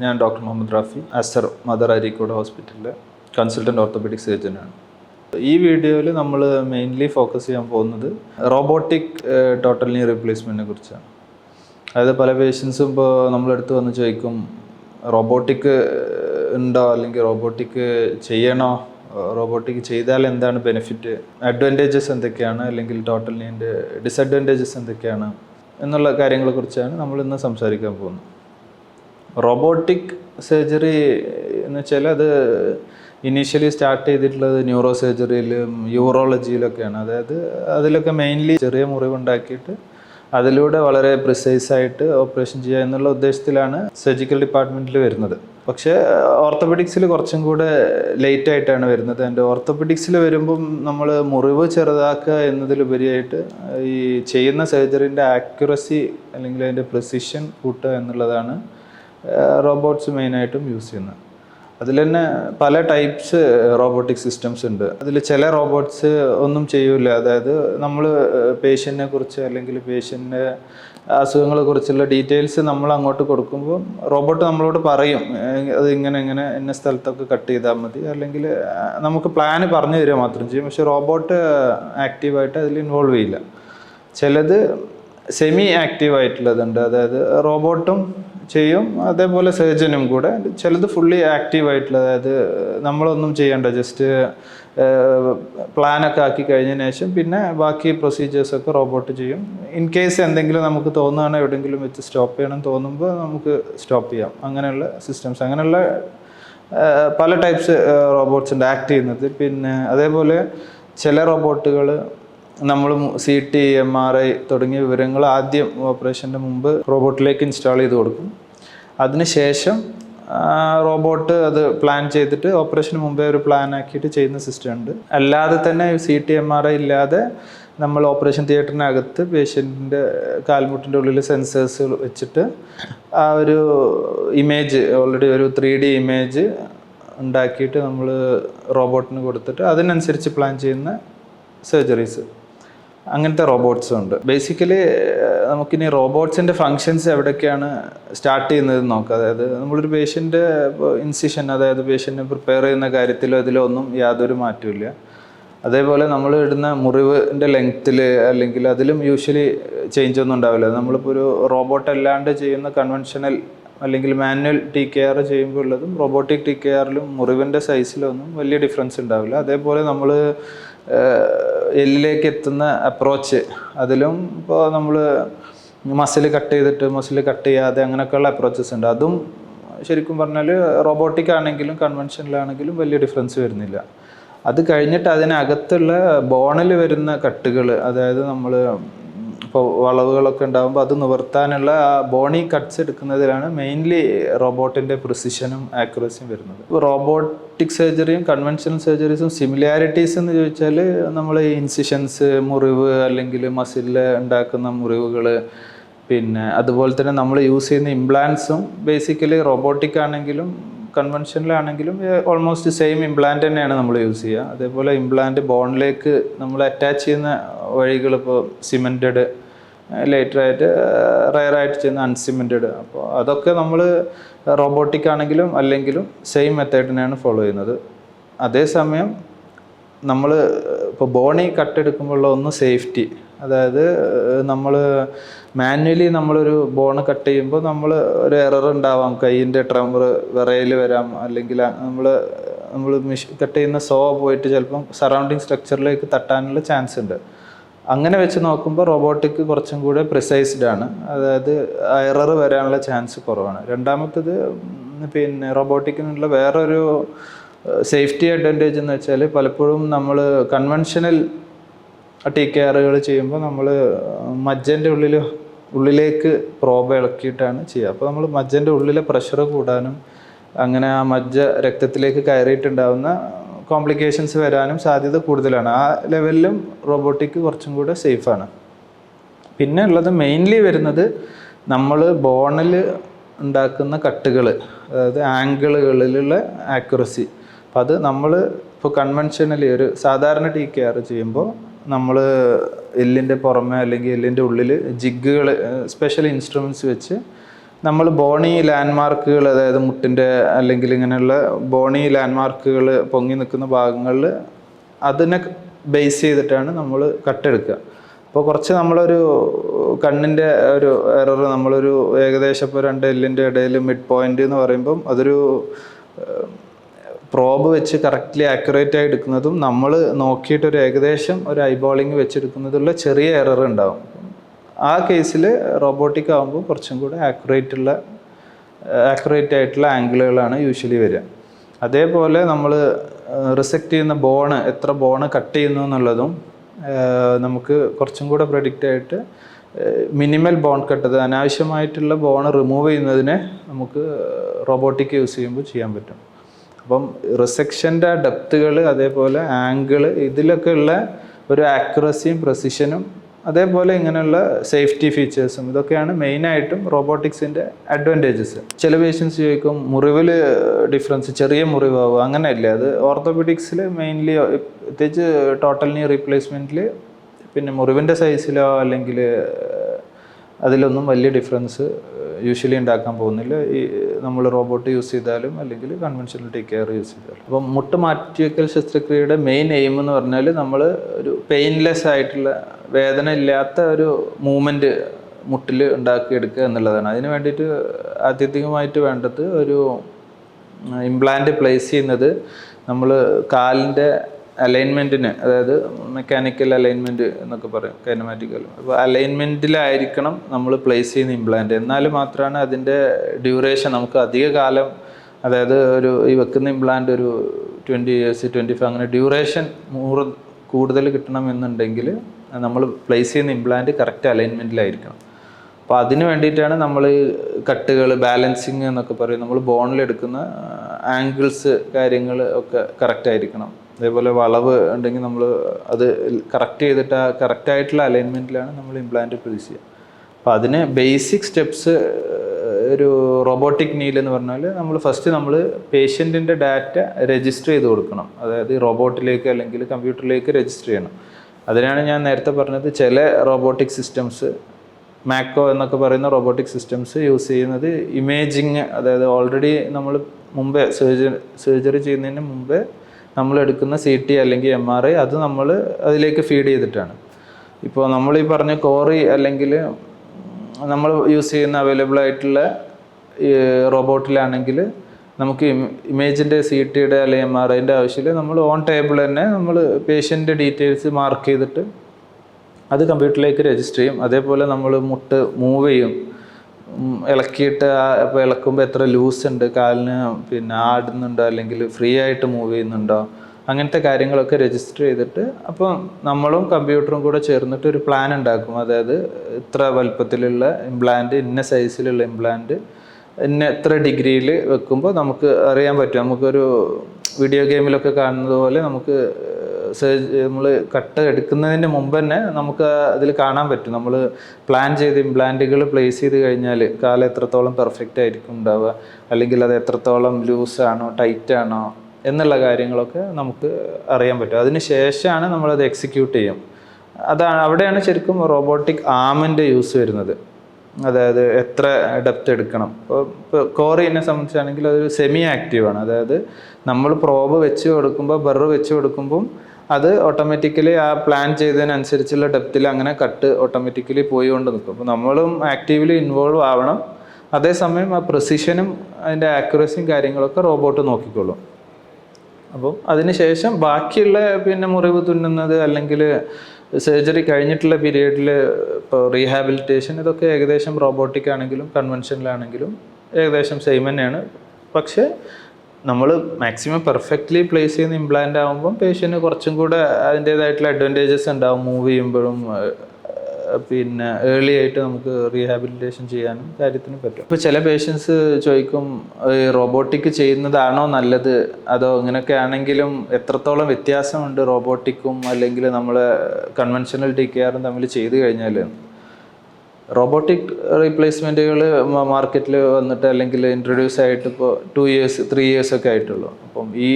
ഞാൻ doctor Muhammad Rafi Azhar mother Areekode ഹോസ്പിറ്റലിലെ consultant orthopaedic സർജനാണ് ഈ വീഡിയോയിൽ നമ്മൾ മെയിൻലി ഫോക്കസ് ചെയ്യാൻ പോകുന്നത് റോബോട്ടിക് ടോട്ടൽ നീ റീപ്ലേസ്മെന്റിനെ കുറിച്ചാണ്. അതായത് പല പേഷ്യൻസും ഇപ്പോൾ നമ്മളെടുത്ത് വന്ന് ചോദിക്കും റോബോട്ടിക് ഉണ്ടോ? അല്ലെങ്കിൽ റോബോട്ടിക് ചെയ്യണോ? റോബോട്ടിക് ചെയ്താൽ എന്താണ് ബെനിഫിറ്റ് അഡ്വാന്റേജസ് എന്തൊക്കെയാണ്? അല്ലെങ്കിൽ ടോട്ടൽ നീന്റെ ഡിസഡ്വാന്റേജസ് എന്തൊക്കെയാണ്? എന്നുള്ള കാര്യങ്ങളെക്കുറിച്ചാണ് നമ്മൾ ഇന്ന് സംസാരിക്കാൻ പോകുന്നത്. റോബോട്ടിക് സർജറി എന്ന് വെച്ചാൽ അത് ഇനീഷ്യലി സ്റ്റാർട്ട് ചെയ്തിട്ടുള്ളത് ന്യൂറോ സർജറിയിലും യൂറോളജിയിലൊക്കെയാണ് അതായത് അതിലൊക്കെ മെയിൻലി ചെറിയ മുറിവുണ്ടാക്കിയിട്ട് അതിലൂടെ വളരെ പ്രിസൈസ് ആയിട്ട് ഓപ്പറേഷൻ ചെയ്യുക എന്നുള്ള ഉദ്ദേശത്തിലാണ് സർജിക്കൽ ഡിപ്പാർട്ട്മെന്റിൽ വരുന്നത്. പക്ഷേ ഓർത്തോപെഡിക്സിൽ കുറച്ചും കൂടെ ലേറ്റ് ആയിട്ടാണ് വരുന്നത്. എന്റെ ഓർത്തോപെഡിക്സിൽ വരുമ്പം നമ്മൾ മുറിവ് ചെറുതാക്കുക എന്നതിലുപരിയായിട്ട് ഈ ചെയ്യുന്ന സർജറിന്റെ ആക്യുറസി അല്ലെങ്കിൽ അതിന്റെ പ്രിസിഷൻ കൂട്ടുക എന്നുള്ളതാണ് റോബോട്ട്സ് മെയിനായിട്ടും യൂസ് ചെയ്യുന്നത് അതിൽ തന്നെ പല ടൈപ്സ് റോബോട്ടിക് സിസ്റ്റംസ് ഉണ്ട്. അതിൽ ചില റോബോട്ട്സ് ഒന്നും ചെയ്യൂല. അതായത് നമ്മൾ പേഷ്യന്റിനെ കുറിച്ച് അല്ലെങ്കിൽ പേഷ്യന്റെ അസുഖങ്ങളെ കുറിച്ചുള്ള ഡീറ്റെയിൽസ് നമ്മൾ അങ്ങോട്ട് കൊടുക്കുമ്പോൾ റോബോട്ട് നമ്മളോട് പറയും. അത് ഇങ്ങനെ ഇങ്ങനെ ഇന്ന സ്ഥലത്തൊക്കെ കട്ട് ചെയ്താൽ മതി. അല്ലെങ്കിൽ നമുക്ക് പ്ലാൻ പറഞ്ഞു തരിക മാത്രം ചെയ്യും. പക്ഷെ റോബോട്ട് ആക്റ്റീവായിട്ട് അതിൽ ഇൻവോൾവ് ചെയ്യില്ല. ചിലത് സെമി ആക്റ്റീവ് ആയിട്ടുള്ളതുണ്ട്. അതായത് റോബോട്ടും ചെയ്യും. അതേപോലെ സർജനും കൂടെ. ചിലത് ഫുള്ളി ആക്റ്റീവ് ആയിട്ടുള്ള അതായത് നമ്മളൊന്നും ചെയ്യണ്ട. ജസ്റ്റ് പ്ലാനൊക്കെ ആക്കി കഴിഞ്ഞതിന് ശേഷം പിന്നെ ബാക്കി പ്രൊസീജിയേഴ്സൊക്കെ റോബോട്ട് ചെയ്യും. ഇൻ കേസ് എന്തെങ്കിലും നമുക്ക് തോന്നുകയാണ് എവിടെയെങ്കിലും വെച്ച് സ്റ്റോപ്പ് ചെയ്യണം തോന്നുമ്പോൾ നമുക്ക് സ്റ്റോപ്പ് ചെയ്യാം. അങ്ങനെയുള്ള സിസ്റ്റംസ് അങ്ങനെയുള്ള പല ടൈപ്സ് റോബോട്ട്സ് ഉണ്ട്. ആക്ട് ചെയ്യുന്നത്. പിന്നെ അതേപോലെ ചില റോബോട്ടുകൾ നമ്മൾ C T M R I തുടങ്ങിയ വിവരങ്ങൾ ആദ്യം ഓപ്പറേഷന്റെ മുമ്പ് റോബോട്ടിലേക്ക് ഇൻസ്റ്റാൾ ചെയ്ത് കൊടുക്കും. അതിനുശേഷം റോബോട്ട് അത് പ്ലാൻ ചെയ്തിട്ട് ഓപ്പറേഷന് മുമ്പേ ഒരു പ്ലാൻ ആക്കിയിട്ട് ചെയ്യുന്ന സിസ്റ്റം ഉണ്ട്. അല്ലാതെ തന്നെ C T M R I ഇല്ലാതെ നമ്മൾ ഓപ്പറേഷൻ തിയേറ്ററിനകത്ത് പേഷ്യന്റിന്റെ കാൽമുട്ടിന്റെ ഉള്ളിൽ സെൻസേഴ്സ് വെച്ചിട്ട് ആ ഒരു ഇമേജ് ഓൾറെഡി ഒരു ത്രീ ഡി ഇമേജ് ഉണ്ടാക്കിയിട്ട് നമ്മൾ റോബോട്ടിന് കൊടുത്തിട്ട് അതിനനുസരിച്ച് പ്ലാൻ ചെയ്യുന്ന സർജറീസ്. അങ്ങനത്തെ റോബോട്ട്സും ഉണ്ട്. ബേസിക്കലി നമുക്കിനി റോബോട്ട്സിന്റെ ഫങ്ഷൻസ് എവിടെയൊക്കെയാണ് സ്റ്റാർട്ട് ചെയ്യുന്നത് നോക്കുക അതായത് നമ്മളൊരു പേഷ്യന്റ് ഇൻസിഷൻ അതായത് പേഷ്യന്റിനെ പ്രിപ്പയർ ചെയ്യുന്ന കാര്യത്തിലോ ഇതിലോ ഒന്നും യാതൊരു മാറ്റമില്ല അതേപോലെ നമ്മൾ ഇടുന്ന മുറിവിന്റെ ലെങ്ത്തിൽ അല്ലെങ്കിൽ അതിലും യൂഷ്വലി ചേഞ്ച് ഒന്നും ഉണ്ടാവില്ല. നമ്മളിപ്പോൾ ഒരു റോബോട്ട് അല്ലാണ്ട് ചെയ്യുന്ന കൺവെൻഷണൽ അല്ലെങ്കിൽ മാനുവൽ ടി കെ ആർ ചെയ്യുമ്പോൾ ഉള്ളതും റോബോട്ടിക് ടി കെ ആറിലും മുറിവിന്റെ സൈസിലൊന്നും വലിയ ഡിഫറൻസ് ഉണ്ടാവില്ല. അതേപോലെ നമ്മൾ എല്ലിലേക്ക് എത്തുന്ന അപ്രോച്ച് അതിലും ഇപ്പോൾ നമ്മൾ മസിൽ കട്ട് ചെയ്തിട്ട് മസിൽ കട്ട് ചെയ്യാതെ അങ്ങനെയൊക്കെയുള്ള അപ്രോച്ചസ് ഉണ്ട്. അതും ശരിക്കും പറഞ്ഞാൽ റോബോട്ടിക് ആണെങ്കിലും കൺവെൻഷനിലാണെങ്കിലും വലിയ ഡിഫറൻസ് വരുന്നില്ല. അത് കഴിഞ്ഞിട്ട് അതിനകത്തുള്ള ബോണിൽ വരുന്ന കട്ടുകൾ അതായത് നമ്മൾ ഇപ്പോൾ വളവുകളൊക്കെ ഉണ്ടാകുമ്പോൾ അത് നിവർത്താനുള്ള ആ ബോണി കട്ട്സ് എടുക്കുന്നതിലാണ് മെയിൻലി റോബോട്ടിന്റെ പ്രിസിഷനും ആക്യുറസിയും വരുന്നത്. റോബോട്ടിക് സർജറിയും കൺവെൻഷണൽ സർജറീസും സിമിലാരിറ്റീസ് എന്ന് ചോദിച്ചാൽ നമ്മൾ ഇൻസിഷൻസ് മുറിവ് അല്ലെങ്കിൽ മസിലിൽ ഉണ്ടാക്കുന്ന മുറിവുകൾ പിന്നെ അതുപോലെ തന്നെ നമ്മൾ യൂസ് ചെയ്യുന്ന ഇംപ്ലാൻസും ബേസിക്കലി റോബോട്ടിക് ആണെങ്കിലും കൺവെൻഷനിലാണെങ്കിലും ഓൾമോസ്റ്റ് സെയിം ഇംപ്ലാന്റ് തന്നെയാണ് നമ്മൾ യൂസ് ചെയ്യുക. അതേപോലെ ഇംപ്ലാന്റ് ബോണിലേക്ക് നമ്മൾ അറ്റാച്ച് ചെയ്യുന്ന വഴികൾ ഇപ്പോൾ സിമെന്റഡ് ലേറ്ററായിട്ട് റയറായിട്ട് ചെയ്യുന്ന അൺസിമെന്റഡ് അപ്പോൾ അതൊക്കെ നമ്മൾ റോബോട്ടിക് ആണെങ്കിലും അല്ലെങ്കിലും സെയിം മെത്തേഡിനെയാണ് ഫോളോ ചെയ്യുന്നത്. അതേസമയം നമ്മൾ ഇപ്പോൾ ബോണി കട്ടെടുക്കുമ്പോഴുള്ള ഒന്ന് സേഫ്റ്റി അതായത് നമ്മൾ മാനുവലി നമ്മളൊരു ബോണ് കട്ട് ചെയ്യുമ്പോൾ നമ്മൾ ഒരു എറർ ഉണ്ടാവാം. കൈയിന്റെ ട്രംബർ വിറയിൽ വരാം. അല്ലെങ്കിൽ നമ്മൾ നമ്മൾ മിഷ് കട്ട് ചെയ്യുന്ന സോ പോയിട്ട് ചിലപ്പം സറൗണ്ടിങ് സ്ട്രക്ചറിലേക്ക് തട്ടാനുള്ള ചാൻസ് ഉണ്ട്. അങ്ങനെ വെച്ച് നോക്കുമ്പോൾ റോബോട്ടിക് കുറച്ചും കൂടെ പ്രിസൈസ്ഡ് ആണ്. അതായത് എറർ വരാനുള്ള ചാൻസ് കുറവാണ്. രണ്ടാമത്തത് പിന്നെ റോബോട്ടിക്കിനുള്ള വേറൊരു സേഫ്റ്റി അഡ്വാന്റേജ് എന്ന് വെച്ചാൽ പലപ്പോഴും നമ്മൾ കൺവെൻഷനൽ ടി കെയറുകൾ ചെയ്യുമ്പോൾ നമ്മൾ മജ്ജന്റെ ഉള്ളിൽ ഉള്ളിലേക്ക് പ്രോബ് ഇളക്കിയിട്ടാണ് ചെയ്യുക. അപ്പോൾ നമ്മൾ മജ്ജന്റെ ഉള്ളിലെ പ്രഷർ കൂടാനും അങ്ങനെ ആ മജ്ജ രക്തത്തിലേക്ക് കയറിയിട്ടുണ്ടാവുന്ന കോംപ്ലിക്കേഷൻസ് വരാനും സാധ്യത കൂടുതലാണ്. ആ ലെവലിലും റോബോട്ടിക് കുറച്ചും കൂടെ സേഫാണ് പിന്നെ ഉള്ളത് മെയിൻലി വരുന്നത് നമ്മൾ ബോണിൽ ഉണ്ടാക്കുന്ന കട്ടുകൾ അതായത് ആംഗിളുകളിലുള്ള ആക്യുറസി അപ്പം അത് നമ്മൾ ഇപ്പോൾ കൺവെൻഷനലി ഒരു സാധാരണ ടി കെ ആർ ചെയ്യുമ്പോൾ നമ്മൾ എല്ലിന്റെ പുറമെ അല്ലെങ്കിൽ എല്ലിന്റെ ഉള്ളിൽ ജിഗുകൾ സ്പെഷ്യൽ ഇൻസ്ട്രുമെന്റ്സ് വെച്ച് നമ്മൾ ബോണി ലാൻഡ്മാർക്കുകൾ അതായത് മുട്ടിന്റെ അല്ലെങ്കിൽ ഇങ്ങനെയുള്ള ബോണി ലാൻഡ്മാർക്കുകൾ പൊങ്ങി നിൽക്കുന്ന ഭാഗങ്ങളിൽ അതിനെ ബേസ് ചെയ്തിട്ടാണ് നമ്മൾ കട്ടെടുക്കുക. അപ്പോൾ കുറച്ച് നമ്മളൊരു കണ്ണിന്റെ ഒരു എറർ നമ്മളൊരു ഏകദേശം ഇപ്പോൾ രണ്ട് എല്ലിന്റെ ഇടയിൽ മിഡ് പോയിന്റ് എന്ന് പറയുമ്പം അതൊരു പ്രോബ് വെച്ച് കറക്റ്റ്ലി ആക്യുറേറ്റ് ആയി എടുക്കുന്നതും നമ്മൾ നോക്കിയിട്ട് ഒരു ഏകദേശം ഒരു ഐബോളിങ് വെച്ചെടുക്കുന്നതിലുള്ള ചെറിയ എറർ ഉണ്ടാവും. ആ കേസിൽ റോബോട്ടിക് ആകുമ്പോൾ കുറച്ചും കൂടെ ആക്യുറേറ്റ് ഉള്ള ആക്യുറേറ്റ് ആയിട്ടുള്ള ആംഗിളുകളാണ് യൂഷ്വലി വരിക. അതേപോലെ നമ്മൾ റിസെക്റ്റ് ചെയ്യുന്ന ബോണ് എത്ര ബോണ് കട്ട് ചെയ്യുന്നു എന്നുള്ളതും നമുക്ക് കുറച്ചും കൂടെ പ്രഡിക്റ്റ് ആയിട്ട് മിനിമൽ ബോൺ കട്ട് അത് അനാവശ്യമായിട്ടുള്ള ബോൺ റിമൂവ് ചെയ്യുന്നതിനെ നമുക്ക് റോബോട്ടിക് യൂസ് ചെയ്യുമ്പോൾ ചെയ്യാൻ പറ്റും. അപ്പം റിസെക്ഷന്റെ ഡെപ്തുകൾ അതേപോലെ ആംഗിൾ ഇതിലൊക്കെ ഉള്ള ഒരു ആക്യുറസിയും പ്രസിഷനും അതേപോലെ ഇങ്ങനെയുള്ള സേഫ്റ്റി ഫീച്ചേഴ്സും ഇതൊക്കെയാണ് മെയിനായിട്ടും റോബോട്ടിക്സിന്റെ അഡ്വാന്റേജസ് ചില പേഷ്യൻസ് ചോദിക്കും മുറിവിൽ ഡിഫറൻസ് ചെറിയ മുറിവാകും അങ്ങനെയല്ല. അത് ഓർത്തോപെഡിക്സിൽ മെയിൻലി പ്രത്യേകിച്ച് ടോട്ടൽ നീ റീപ്ലേസ്മെന്റിൽ പിന്നെ മുറിവിന്റെ സൈസിലോ അല്ലെങ്കിൽ അതിലൊന്നും വലിയ ഡിഫറൻസ് യൂഷ്വലി ഉണ്ടാക്കാൻ പോകുന്നില്ല. ഈ നമ്മൾ റോബോട്ട് യൂസ് ചെയ്താലും അല്ലെങ്കിൽ കൺവെൻഷണൽ ടേക്ക് കെയർ യൂസ് ചെയ്താലും. അപ്പം മുട്ട് മാറ്റിവെക്കൽ ശസ്ത്രക്രിയയുടെ മെയിൻ എയിം എന്ന് പറഞ്ഞാൽ നമ്മൾ ഒരു പെയിൻലെസ് ആയിട്ടുള്ള വേദന ഇല്ലാത്ത ഒരു മൂവ്മെന്റ് മുട്ടിൽ ഉണ്ടാക്കിയെടുക്കുക എന്നുള്ളതാണ്. അതിന് വേണ്ടിയിട്ട് ആത്യന്തികമായിട്ട് വേണ്ടത് ഒരു ഇംപ്ലാന്റ് പ്ലേസ് ചെയ്യുന്നത് നമ്മൾ കാലിന്റെ അലൈൻമെന്റിന് അതായത് മെക്കാനിക്കൽ അലൈൻമെന്റ് എന്നൊക്കെ പറയും കൈനമാറ്റിക്കൽ അപ്പോൾ അലൈൻമെന്റിലായിരിക്കണം നമ്മൾ പ്ലേസ് ചെയ്യുന്ന ഇംപ്ലാന്റ് എന്നാൽ മാത്രമാണ് അതിന്റെ ഡ്യൂറേഷൻ നമുക്ക് അധിക കാലം അതായത് ഒരു ഈ വെക്കുന്ന ഇംപ്ലാന്റ് ഒരു ട്വന്റി ഇയേഴ്സ് ട്വന്റി ഫൈവ് അങ്ങനെ ഡ്യൂറേഷൻ നൂറ് കൂടുതൽ കിട്ടണമെന്നുണ്ടെങ്കിൽ നമ്മൾ പ്ലേസ് ചെയ്യുന്ന ഇംപ്ലാന്റ് കറക്റ്റ് അലൈൻമെന്റിലായിരിക്കണം അപ്പോൾ അതിന് വേണ്ടിയിട്ടാണ് നമ്മൾ കട്ടുകൾ ബാലൻസിങ് എന്നൊക്കെ പറയും. നമ്മൾ ബോണിലെടുക്കുന്ന ആംഗിൾസ് കാര്യങ്ങൾ ഒക്കെ കറക്റ്റ് ആയിരിക്കണം. അതേപോലെ വളവ് ഉണ്ടെങ്കിൽ നമ്മൾ അത് കറക്റ്റ് ചെയ്തിട്ട് ആ കറക്റ്റായിട്ടുള്ള അലൈൻമെന്റിലാണ് നമ്മൾ ഇംപ്ലാന്റ് പ്ലേസ് ചെയ്യുക. അപ്പോൾ അതിന് ബേസിക് സ്റ്റെപ്സ് ഒരു റോബോട്ടിക് നീൽ എന്ന് പറഞ്ഞാൽ നമ്മൾ ഫസ്റ്റ് നമ്മൾ പേഷ്യന്റിന്റെ ഡാറ്റ രജിസ്റ്റർ ചെയ്ത് കൊടുക്കണം. അതായത് റോബോട്ടിലേക്ക് അല്ലെങ്കിൽ കമ്പ്യൂട്ടറിലേക്ക് രജിസ്റ്റർ ചെയ്യണം. അതിനാണ് ഞാൻ നേരത്തെ പറഞ്ഞത് ചില റോബോട്ടിക് സിസ്റ്റംസ് മാക്കോ എന്നൊക്കെ പറയുന്ന റോബോട്ടിക് സിസ്റ്റംസ് യൂസ് ചെയ്യുന്നത് ഇമേജിങ് അതായത് ഓൾറെഡി നമ്മൾ മുമ്പേ സർജറി സർജറി ചെയ്യുന്നതിന് മുമ്പേ നമ്മൾ എടുക്കുന്ന സി ടി അല്ലെങ്കിൽ എം ആർ ഐ അത് നമ്മൾ അതിലേക്ക് ഫീഡ് ചെയ്തിട്ടാണ്. ഇപ്പോൾ നമ്മൾ ഈ പറഞ്ഞ കോറി അല്ലെങ്കിൽ നമ്മൾ യൂസ് ചെയ്യുന്ന അവൈലബിൾ ആയിട്ടുള്ള റോബോട്ടിലാണെങ്കിൽ നമുക്ക് ഇമേജിന്റെ സി ടിയുടെ അല്ലെങ്കിൽ എം ആർ ഐന്റെ ആവശ്യമില്ല. നമ്മൾ ഓൺ ടേബിൾ തന്നെ നമ്മൾ പേഷ്യന്റെ ഡീറ്റെയിൽസ് മാർക്ക് ചെയ്തിട്ട് അത് കമ്പ്യൂട്ടറിലേക്ക് രജിസ്റ്റർ ചെയ്യും. അതേപോലെ നമ്മൾ മുട്ട് മൂവ് ചെയ്യും. ഇളക്കിയിട്ട് ഇപ്പോൾ ഇളക്കുമ്പോൾ എത്ര ലൂസ് ഉണ്ട് കാലിന് പിന്നെ ആടുന്നുണ്ടോ അല്ലെങ്കിൽ ഫ്രീ ആയിട്ട് മൂവ് ചെയ്യുന്നുണ്ടോ അങ്ങനത്തെ കാര്യങ്ങളൊക്കെ രജിസ്റ്റർ ചെയ്തിട്ട് അപ്പം നമ്മളും കമ്പ്യൂട്ടറും കൂടെ ചേർന്നിട്ട് ഒരു പ്ലാൻ ഉണ്ടാക്കും. അതായത് ഇത്ര വലുപ്പത്തിലുള്ള ഇംപ്ലാന്റ് ഇന്ന സൈസിലുള്ള ഇംപ്ലാന്റ് ഇന്ന എത്ര ഡിഗ്രിയിൽ വെക്കുമ്പോൾ നമുക്ക് അറിയാൻ പറ്റും. നമുക്കൊരു വീഡിയോ ഗെയിമിലൊക്കെ കാണുന്നത് പോലെ നമുക്ക് നമ്മൾ കട്ട് എടുക്കുന്നതിന് മുമ്പ് തന്നെ നമുക്ക് അതിൽ കാണാൻ പറ്റും. നമ്മൾ പ്ലാൻ ചെയ്ത് ഇംപ്ലാന്റുകൾ പ്ലേസ് ചെയ്ത് കഴിഞ്ഞാൽ കാലം എത്രത്തോളം പെർഫെക്റ്റ് ആയിരിക്കും ഉണ്ടാവുക. അല്ലെങ്കിൽ അത് എത്രത്തോളം ലൂസ് ആണോ ടൈറ്റ് ആണോ എന്നുള്ള കാര്യങ്ങളൊക്കെ നമുക്ക് അറിയാൻ പറ്റും. അതിന് ശേഷമാണ് നമ്മളത് എക്സിക്യൂട്ട് ചെയ്യും. അതാണ് അവിടെയാണ് ശരിക്കും റോബോട്ടിക് ആമിന്റെ യൂസ് വരുന്നത്. അതായത് എത്ര ഡെപ്ത് എടുക്കണം. ഇപ്പോൾ ഇപ്പോൾ എന്നെ സംബന്ധിച്ചാണെങ്കിൽ അതൊരു സെമി ആക്റ്റീവാണ് അതായത് നമ്മൾ പ്രോബ് വെച്ച് കൊടുക്കുമ്പോൾ ബെറ് വെച്ച് കൊടുക്കുമ്പം അത് ഓട്ടോമാറ്റിക്കലി ആ പ്ലാൻ ചെയ്തതിനനുസരിച്ചുള്ള ഡെപ്തിൽ അങ്ങനെ കട്ട് ഓട്ടോമാറ്റിക്കലി പോയിക്കൊണ്ട് നിൽക്കും അപ്പോൾ നമ്മളും ആക്റ്റീവ്ലി ഇൻവോൾവ് ആവണം. അതേസമയം ആ പ്രൊസിഷനും അതിന്റെ ആക്യുറസിയും കാര്യങ്ങളൊക്കെ റോബോട്ട് നോക്കിക്കോളും. അപ്പം അതിനുശേഷം ബാക്കിയുള്ള പിന്നെ മുറിവ് തുന്നുന്നത് അല്ലെങ്കിൽ സർജറി കഴിഞ്ഞിട്ടുള്ള പീരീഡിൽ ഇപ്പോൾ റീഹാബിലിറ്റേഷൻ ഇതൊക്കെ ഏകദേശം റോബോട്ടിക് ആണെങ്കിലും കൺവെൻഷനിലാണെങ്കിലും ഏകദേശം സെയിം തന്നെയാണ്. പക്ഷേ നമ്മൾ മാക്സിമം പെർഫെക്റ്റ്ലി പ്ലേസ് ചെയ്യുന്ന ഇംപ്ലാന്റ് ആകുമ്പം പേഷ്യന്റ് കുറച്ചും കൂടെ അതിന്റേതായിട്ടുള്ള അഡ്വാന്റേജസ് ഉണ്ടാവും. മൂവ് ചെയ്യുമ്പോഴും പിന്നെ ഏർലി ആയിട്ട് നമുക്ക് റീഹാബിലിറ്റേഷൻ ചെയ്യാനും കാര്യത്തിന് പറ്റും. ഇപ്പോൾ ചില പേഷ്യൻസ് ചോദിക്കും ഈ റോബോട്ടിക് ചെയ്യുന്നതാണോ നല്ലത്? അതോ ഇങ്ങനെയൊക്കെ ആണെങ്കിലും എത്രത്തോളം വ്യത്യാസമുണ്ട് റോബോട്ടിക്കും അല്ലെങ്കിൽ നമ്മൾ കൺവെൻഷണൽ ടി കെയറും തമ്മിൽ ചെയ്തു കഴിഞ്ഞാൽ റോബോട്ടിക് റീപ്ലേസ്മെന്റുകൾ മാർക്കറ്റിൽ വന്നിട്ട് അല്ലെങ്കിൽ ഇൻട്രൊഡ്യൂസ് ആയിട്ട് ഇപ്പോൾ ടു ഇയേഴ്സ് ത്രീ ഇയേഴ്സ് ഒക്കെ ആയിട്ടുള്ളൂ. അപ്പം ഈ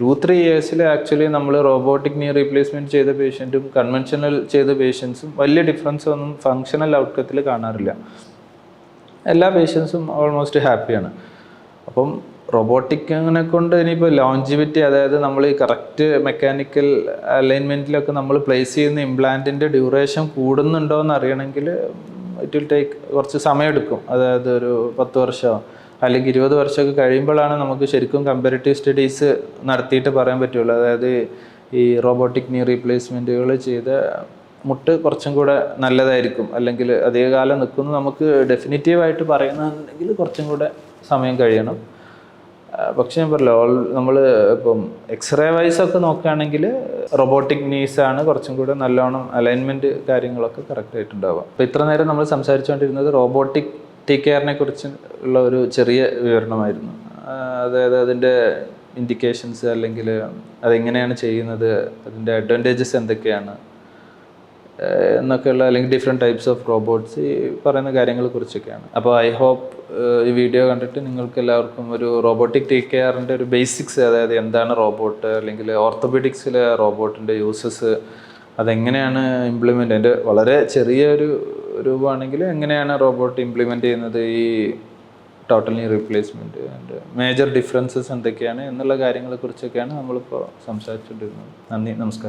ടു ത്രീ ഇയേഴ്സിൽ ആക്ച്വലി നമ്മൾ റോബോട്ടിക് നീ റീപ്ലേസ്മെന്റ് ചെയ്ത പേഷ്യന്റും കൺവെൻഷണൽ ചെയ്ത പേഷ്യൻസും വലിയ ഡിഫറൻസ് ഒന്നും ഫങ്ഷണൽ ഔട്ട്കത്തിൽ കാണാറില്ല. എല്ലാ പേഷ്യൻസും ഓൾമോസ്റ്റ് ഹാപ്പിയാണ് അപ്പം റോബോട്ടിക്കിനെ കൊണ്ട് ഇനിയിപ്പോൾ ലോഞ്ചിവിറ്റി അതായത് നമ്മൾ ഈ കറക്റ്റ് മെക്കാനിക്കൽ അലൈൻമെന്റിലൊക്കെ നമ്മൾ പ്ലേസ് ചെയ്യുന്ന ഇംപ്ലാന്റിന്റെ ഡ്യൂറേഷൻ കൂടുന്നുണ്ടോ എന്ന് അറിയണമെങ്കിൽ ഇറ്റ് വിൽ ടേക്ക് കുറച്ച് സമയമെടുക്കും. അതായത് ഒരു പത്ത് വർഷമോ അല്ലെങ്കിൽ ഇരുപത് വർഷമൊക്കെ കഴിയുമ്പോഴാണ് നമുക്ക് ശരിക്കും കമ്പാരിറ്റീവ് സ്റ്റഡീസ് നടത്തിയിട്ട് പറയാൻ പറ്റുള്ളൂ. അതായത് ഈ റോബോട്ടിക് നീ റീപ്ലേസ്മെന്റുകൾ ചെയ്ത മുട്ട് കുറച്ചും കൂടെ നല്ലതായിരിക്കും. അല്ലെങ്കിൽ അധികകാലം നിൽക്കുന്നു നമുക്ക് ഡെഫിനിറ്റീവായിട്ട് പറയുന്നുണ്ടെങ്കിൽ കുറച്ചും കൂടെ സമയം കഴിയണം. പക്ഷേ ഞാൻ പറയല്ലോ ഓൾ നമ്മൾ ഇപ്പം എക്സ്റേ വൈസ് ഒക്കെ നോക്കുകയാണെങ്കിൽ റോബോട്ടിക് നീസ് ആണ് കുറച്ചും കൂടെ നല്ലോണം അലൈൻമെന്റ് കാര്യങ്ങളൊക്കെ കറക്റ്റ് ആയിട്ടുണ്ടാവുക. അപ്പോൾ ഇത്ര നേരം നമ്മൾ സംസാരിച്ചുകൊണ്ടിരുന്നത് റോബോട്ടിക് ടീ കെയറിനെ കുറിച്ച് ഉള്ള ഒരു ചെറിയ വിവരണമായിരുന്നു. അതായത് അതിന്റെ ഇൻഡിക്കേഷൻസ് അല്ലെങ്കിൽ അതെങ്ങനെയാണ് ചെയ്യുന്നത് അതിന്റെ അഡ്വാന്റേജസ് എന്തൊക്കെയാണ് എന്നൊക്കെയുള്ള അല്ലെങ്കിൽ ഡിഫറെന്റ് ടൈപ്സ് ഓഫ് റോബോട്ട്സ് ഈ പറയുന്ന കാര്യങ്ങളെ കുറിച്ചൊക്കെയാണ്. അപ്പോൾ ഐ ഹോപ്പ് ഈ വീഡിയോ കണ്ടിട്ട് നിങ്ങൾക്ക് എല്ലാവർക്കും ഒരു റോബോട്ടിക് ടേക്ക് കെയറിന്റെ ഒരു ബേസിക്സ് അതായത് എന്താണ് റോബോട്ട് അല്ലെങ്കിൽ ഓർത്തോപെഡിക്സിലെ റോബോട്ടിന്റെ യൂസസ് അതെങ്ങനെയാണ് ഇംപ്ലിമെന്റ് അതിന്റെ വളരെ ചെറിയൊരു രൂപമാണെങ്കിൽ എങ്ങനെയാണ് റോബോട്ട് ഇംപ്ലിമെന്റ് ചെയ്യുന്നത് ഈ totally replacement and major differences എന്തൊക്കെയാണ് എന്നുള്ള കാര്യങ്ങളെക്കുറിച്ചൊക്കെയാണ് നമ്മളിപ്പോൾ സംസാരിച്ചുകൊണ്ടിരുന്നത് നന്ദി നമസ്കാരം.